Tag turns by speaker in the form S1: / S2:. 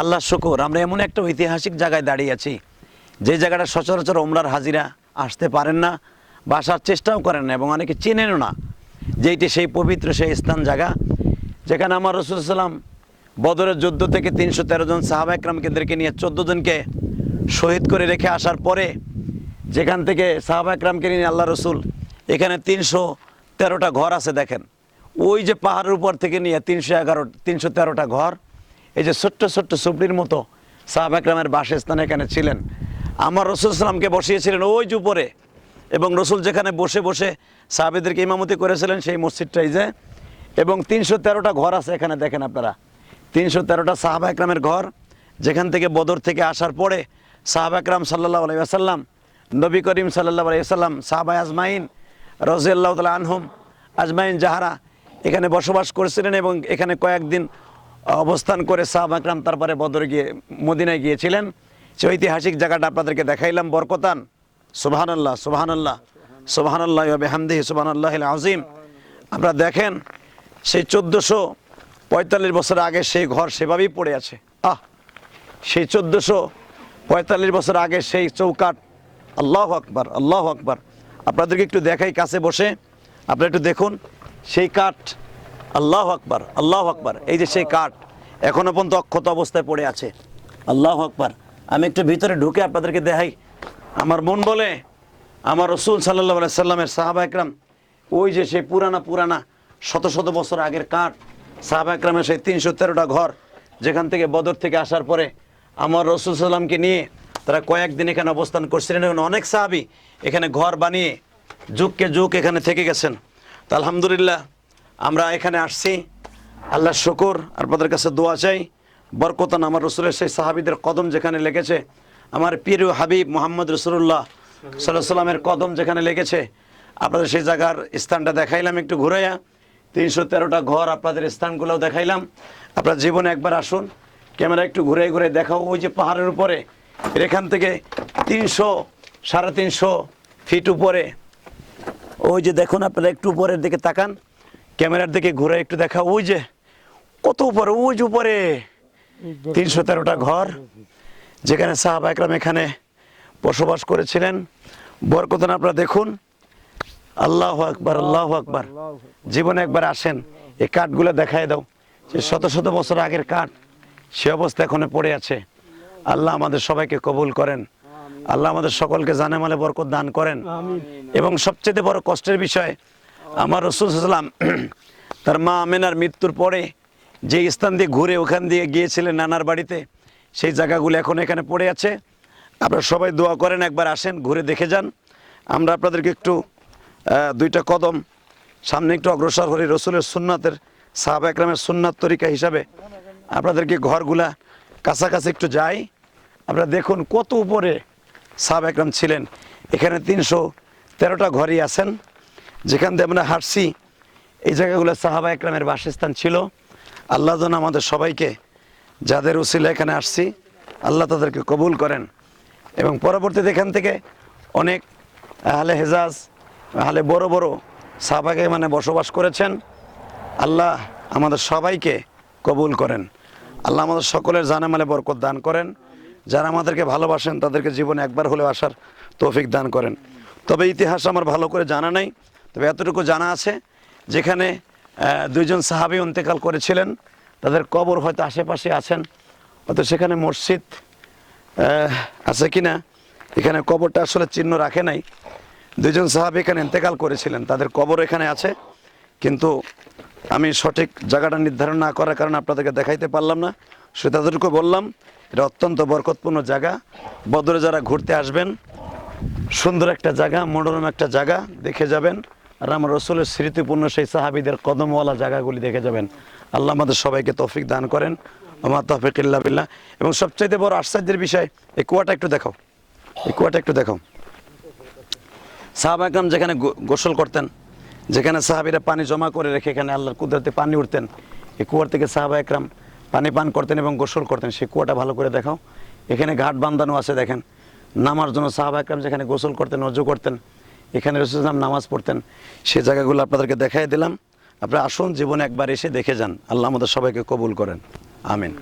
S1: আল্লাহ শুকুর, আমরা এমন একটা ঐতিহাসিক জায়গায় দাঁড়িয়ে আছি, যে জায়গাটা সচরাচর ওমরার হাজিরা আসতে পারেন না বা আসার চেষ্টাও করেন না এবং অনেকে চেনেনও না যেইটি সেই পবিত্র সেই স্থান, জায়গা যেখানে আমার রসুল সাল্লাম বদরের যুদ্ধ থেকে তিনশো তেরো জন সাহাবা কেন্দ্রকে নিয়ে চোদ্দ জনকে শহীদ করে রেখে আসার পরে যেখান থেকে সাহাবা একরামকে নিয়ে আল্লাহ রসুল, এখানে তিনশো তেরোটা ঘর আছে দেখেন। ওই যে পাহাড়ের উপর থেকে নিয়ে তিনশো এগারো, তিনশো তেরোটা ঘর এই যে ছোট্ট ছোট্ট সুপড়ির মতো সাহাব একরামের বাসস্থান এখানে ছিলেন। আমার রসুল সালামকে বসিয়েছিলেন ওই যে উপরে। এবং রসুল যেখানে বসে বসে সাহাবেদেরকে ইমামতি করেছিলেন সেই মসজিদটাই যে। এবং তিনশো তেরোটা ঘর আছে এখানে দেখেন আপনারা। তিনশো তেরোটা সাহাবা একরামের ঘর, যেখান থেকে বদর থেকে আসার পরে সাহাবা একরাম সাল্লাহ আলাইসাল্লাম নবী করিম সাল্লাহ আলাইসাল্লাম সাহাবা আজমাইন রাজিয়াল্লাহ তালা আনহুম, আজমাইন জাহারা এখানে বসবাস করেছিলেন এবং এখানে কয়েকদিন অবস্থান করে সাহাব আকরাম তারপরে বদরে গিয়ে মদিনায় গিয়েছিলেন। সে ঐতিহাসিক জায়গাটা আপনাদেরকে দেখাইলাম, বরকতান। সুবাহান আল্লাহ সুবাহান আল্লাহ সুবাহান আল্লাহ বেহামদি সুবাহান আল্লাহ আজিম আপনারা দেখেন, সেই চোদ্দোশো পঁয়তাল্লিশ বছর আগে সেই ঘর সেভাবেই পড়ে আছে। আহ! সেই চোদ্দোশো পঁয়তাল্লিশ বছর আগে সেই চৌকাট আল্লাহ আকবার আল্লাহ আকবার। আপনাদেরকে একটু দেখাই কাছে বসে। আপনারা একটু দেখুন, সেই কাঠ আল্লাহ আকবার আল্লাহ আকবার। এই যে সেই কাঠ এখনও পর্যন্ত অক্ষত অবস্থায় পড়ে আছে। আল্লাহ আকবার। আমি একটু ভিতরে ঢুকে আপনাদেরকে দেখাই। আমার মন বলে, আমার রসুল সাল্লাহ সাল্লামের সাহাবা একরাম, ওই যে সেই পুরানা পুরানা শত শত বছর আগের কাঠ, সাহাবা একরামের সেই তিনশো তেরোটা ঘর, যেখান থেকে বদর থেকে আসার পরে আমার রসুল সাল্লামকে নিয়ে তারা কয়েকদিন এখানে অবস্থান করছিলেন এবং অনেক সাহাবি এখানে ঘর বানিয়ে যুগকে যুগ এখানে থেকে গেছেন। তো আলহামদুলিল্লাহ আমরা এখানে আসছি। আল্লাহ শুকুর, আপনাদের কাছে দোয়া চাই। বরকতান আমার রসুলের সেই সাহাবিদের কদম যেখানে লেগেছে। আমার প্রিয় হাবিব মোহাম্মদ রসুল্লাহ সাল্লাহ সাল্লামের কদম যেখানে লেগেছে, আপনাদের সেই জায়গার স্থানটা দেখাইলাম একটু ঘুরাইয়া। তিনশো তেরোটা ঘর আপনাদের স্থানগুলোও দেখাইলাম। আপনার জীবনে একবার আসুন, ক্যামেরা একটু ঘুরে ঘুরে দেখাও। ওই যে পাহাড়ের উপরে এখান থেকে তিনশো, সাড়ে তিনশো ফিট উপরে। ওই যে দেখুন, আপনারা একটু উপরের দিকে তাকান। ক্যামেরার দিকে ঘুরে একটু দেখা ওই যে কত উপরে ওই যে উপরে। তিনশো তেরোটা ঘর যেখানে সাহাবা একরাম এখানে বসবাস করেছিলেন। বরকতন আপনারা দেখুন। আল্লাহ আকবার আল্লাহ আকবার। জীবনে একবার আসেন এই কাঠগুলো দেখায় দাও। যে শত শত বছর আগের কাঠ সে অবস্থা এখনও পড়ে আছে। আল্লাহ আমাদের সবাইকে কবুল করেন। আল্লাহ আমাদের সকলকে জানে মালে বরকত দান করেন। এবং সবচেয়ে বড় কষ্টের বিষয় আমার রসুল সাল্লাম তার মা আমেনার মৃত্যুর পরে যে স্থান দিয়ে ঘুরে ওখান দিয়ে গিয়েছিলেন নানার বাড়িতে, সেই জায়গাগুলো এখন এখানে পড়ে আছে। আপনারা সবাই দোয়া করেন, একবার আসেন, ঘুরে দেখে যান। আমরা আপনাদেরকে একটু দুইটা কদম সামনে একটু অগ্রসর করি। রসুলের সুন্নাতের, সাহাবা একরামের সুন্নাত তরিকা হিসাবে আপনাদেরকে ঘরগুলা কাছাকাছি একটু যাই। আপনারা দেখুন কত উপরে সাহাবা একরাম ছিলেন। এখানে তিনশো তেরোটা ঘরই আছেন। যেখান দিয়ে আমরা হাঁটছি, এই জায়গাগুলো সাহাবা একরামের বাসস্থান ছিল। আল্লাহ যেন আমাদের সবাইকে, যাদের উসিলা এখানে আসছি, আল্লাহ তাদেরকে কবুল করেন। এবং পরবর্তীতে এখান থেকে অনেক আহলে হেজাজ, আহলে বড় বড় সাহাবাকে মানে বসবাস করেছেন। আল্লাহ আমাদের সবাইকে কবুল করেন। আল্লাহ আমাদের সকলের জানামালে বরকত দান করেন। যারা আমাদেরকে ভালোবাসেন, তাদেরকে জীবনে একবার হলেও আসার তৌফিক দান করেন। তবে ইতিহাস আমার ভালো করে জানা নাই। তবে এতটুকু জানা আছে যেখানে দুইজন সাহাবি অন্তেকাল করেছিলেন, তাদের কবর হয়তো আশেপাশে আছেন হয়তো সেখানে মসজিদ আছে কি না এখানে কবরটা আসলে চিহ্ন রাখে নাই। দুজন সাহাবি এখানে ইন্তেকাল করেছিলেন, তাদের কবর এখানে আছে, কিন্তু আমি সঠিক জায়গাটা নির্ধারণ না করার কারণে আপনাদেরকে দেখাইতে পারলাম না। সে তাদেরকে বললাম, এটা অত্যন্ত বরকতপূর্ণ জায়গা। বদরে যারা ঘুরতে আসবেন, সুন্দর একটা জায়গা, মনোরম একটা জায়গা, দেখে যাবেন। আমার রসুলের স্মৃতিপূর্ণ সেই সাহাবিদের কদমওয়ালা জায়গাগুলি দেখে যাবেন। আল্লাহ আমাদের সবাইকে তফিক দান করেন। আমার তৌফিক বিল্লাহ। এবং সবচাইতে বড় আশ্চর্যের বিষয়, এই কুয়াটা একটু দেখাও। এই কুয়াটা একটু দেখাও। সাহাবা একরাম যেখানে গোসল করতেন, যেখানে সাহাবিরা পানি জমা করে রেখে এখানে আল্লাহর কুদরতে পানি উঠতেন, এই কুয়ার থেকে সাহাবা একরাম পানি পান করতেন এবং গোসল করতেন। সেই কুয়াটা ভালো করে দেখাও। এখানে ঘাট বান্ধানো আছে দেখেন। নামার জন্য সাহাবা একরাম যেখানে গোসল করতেন, অজু করতেন এখানে রসুলাম নামাজ পড়তেন। সে জায়গাগুলো আপনাদেরকে দেখাই দিলাম। আপনারা আসুন, জীবনে একবার এসে দেখে যান। আল্লাহ আমাদের সবাইকে কবুল করেন। আমিন।